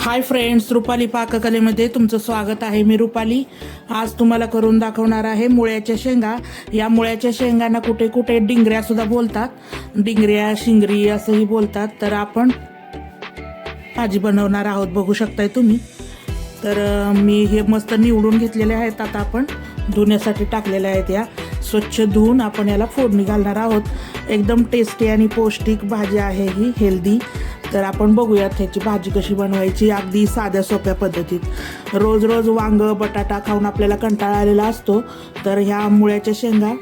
Hi friends Rupali पाककलेमध्ये तुमचं स्वागत आहे. मी रुपाली. आज तुम्हाला करून दाखवणार आहे मुळ्याच्या शेंगा. या मुळ्याच्या शेंगांना कुठे कुठे डिंगऱ्यासुद्धा बोलतात. डिंगऱ्या शिंगरी असंही बोलतात. तर आपण भाजी बनवणार आहोत. बघू शकताय तुम्ही. तर मी हे मस्त निवडून घेतलेले आहेत. आता आपण धुण्यासाठी टाकलेल्या आहेत या. स्वच्छ धुवून आपण याला फोडणी घालणार आहोत. एकदम टेस्टी आणि पौष्टिक भाजी आहे ही हेल्दी तर आपण बघूयात ह्याची भाजी कशी बनवायची अगदी साध्या सोप्या पद्धतीत. रोज रोज वांग बटाटा खाऊन आपल्याला कंटाळा आलेला असतो. तर ह्या मुळ्याच्या शेंगा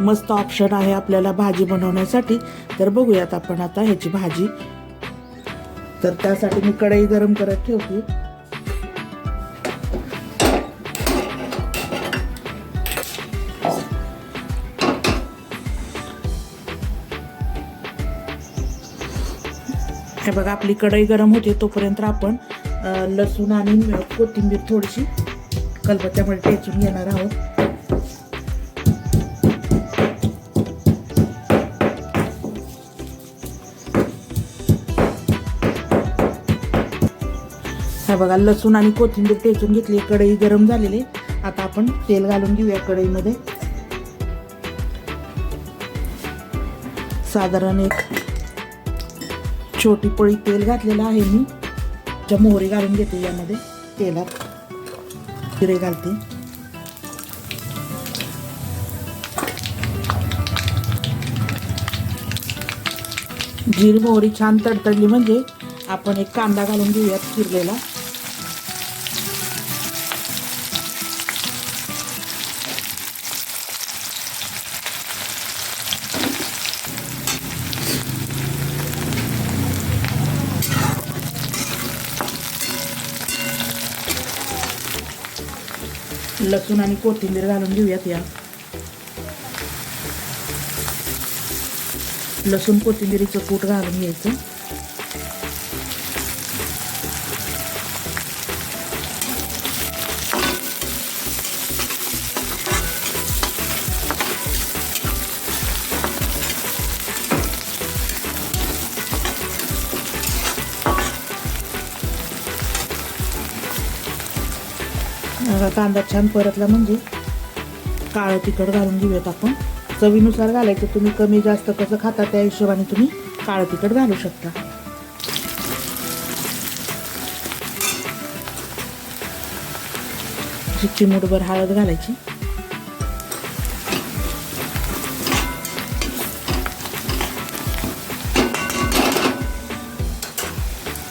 मस्त ऑप्शन आहे आपल्याला भाजी बनवण्यासाठी. तर बघूयात आपण आता ह्याची भाजी. तर त्यासाठी मी कढई गरम करत ठेवते. हे बघा आपली कढई गरम होते तोपर्यंत आपण लसूण आणि कोथिंबीर थोडीशी कलबत्त्यामध्ये टेचून घेणार आहोत. हे बघा लसूण आणि कोथिंबीर टेचून घेतली कढई गरम झालेली. आता आपण तेल घालून घेऊया कढईमध्ये. साधारण एक छोटी पोळी तेल घातलेलं आहे मी. ज्या मोहरी घालून घेते यामध्ये तेलात. जिरे घालते. जीर मोहरी छान तडतडली म्हणजे आपण एक कांदा घालून घेऊयात चिरलेला. लसूण आणि कोथिंबीर घालून घेऊयात या. लसूण कोथिंबीरीचं कूट घालून घ्यायचं. कांदा छान परतला म्हणजे काळं तिखट घालून घेऊयात आपण. चवीनुसार घालायचं. तुम्ही कमी जास्त कसं खाता त्या हिशोबाने तुम्ही काळं तिखट घालू शकता. चिमूटभर हळद घालायची.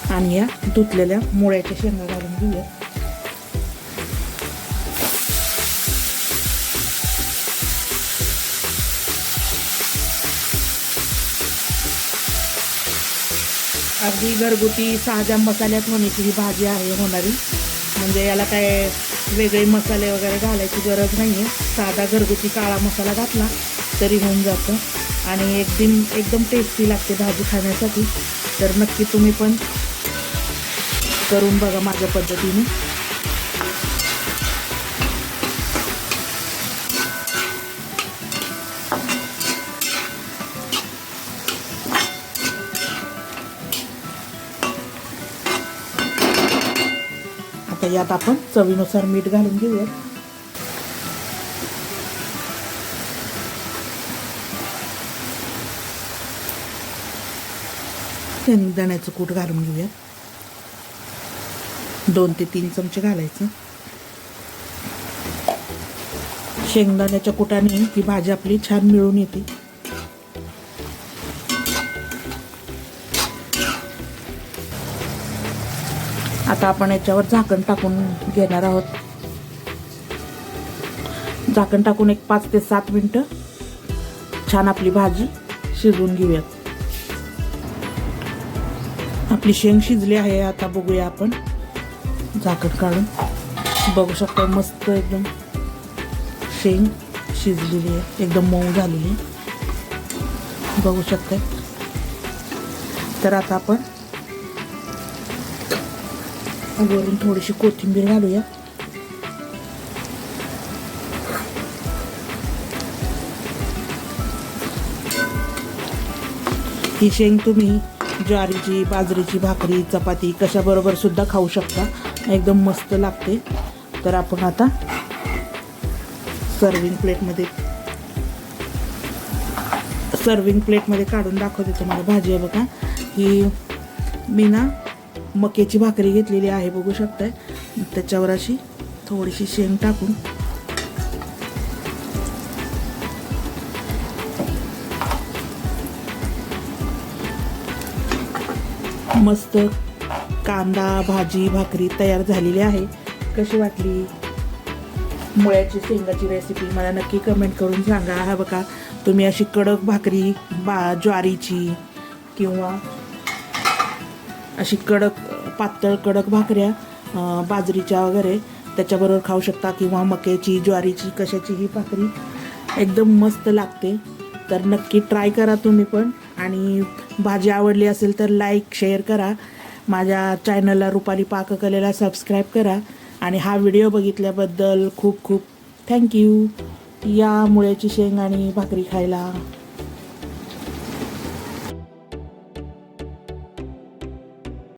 आणि या धुतलेल्या मुळ्याच्या शेंगा घालून घेऊया अगदी घरगुती साध्या मसाल्यात होण्याची ही भाजी आहे होणारी. म्हणजे याला काय वेगळे मसाले वगैरे घालायची गरज नाही आहे साधा घरगुती काळा मसाला घातला तरी होऊन जातं. आणि एकदम एकदम टेस्टी लागते भाजी खाण्यासाठी. तर नक्की तुम्ही पण करून बघा माझ्या पद्धतीने. आता यात आपण चवीनुसार मीठ घालून घेऊया शेंगदाण्याचं कूट घालून घेऊया दोन ते तीन चमचे घालायचं. शेंगदाण्याच्या कुटाने ही भाजी आपली छान मिळून येते. आता आपण याच्यावर झाकण टाकून घेणार आहोत. झाकण टाकून एक पाच ते सात मिनटं छान आपली भाजी शिजवून घेऊयात. आपली शेंग शिजली आहे आता बघूया आपण. झाकण काढून. बघू शकता मस्त एकदम शेंग शिजलेली आहे एकदम मऊ झालेली बघू शकता तर आता आपण वरून थोडीशी कोथिंबीर घालूया. ही शेंग तुम्ही ज्वारीची बाजरीची भाकरी चपाती कशाबरोबर सुद्धा खाऊ शकता. एकदम मस्त लागते. तर आपण आता सर्विंग प्लेटमध्ये सर्विंग प्लेटमध्ये काढून दाखवते तुम्हाला भाजी आहे बघा. ही मी ना मक्याची भाकरी घेतलेली आहे बघू शकताय. त्याच्यावर अशी थोडीशी शेंग टाकून. मस्त कांदा भाजी भाकरी तयार झालेली आहे. कशी वाटली? मुळ्याची शेंगाची रेसिपी मला नक्की कमेंट करून सांगा. हा बघा तुम्ही अशी कडक भाकरी बा ज्वारीची किंवा अशी कडक पातळ कडक भाकऱ्या बाजरीच्या वगैरे त्याच्याबरोबर खाऊ शकता किंवा मक्याची ज्वारीची कशाचीही भाकरी. एकदम मस्त लागते. तर नक्की ट्राय करा तुम्ही पण. आणि भाजी आवडली असेल तर लाईक शेअर करा. माझ्या चॅनलला रुपाली पाककलेला सबस्क्राईब करा. आणि हा व्हिडिओ बघितल्याबद्दल खूप खूप थँक्यू. या मुळ्याची शेंग आणि भाकरी खायला.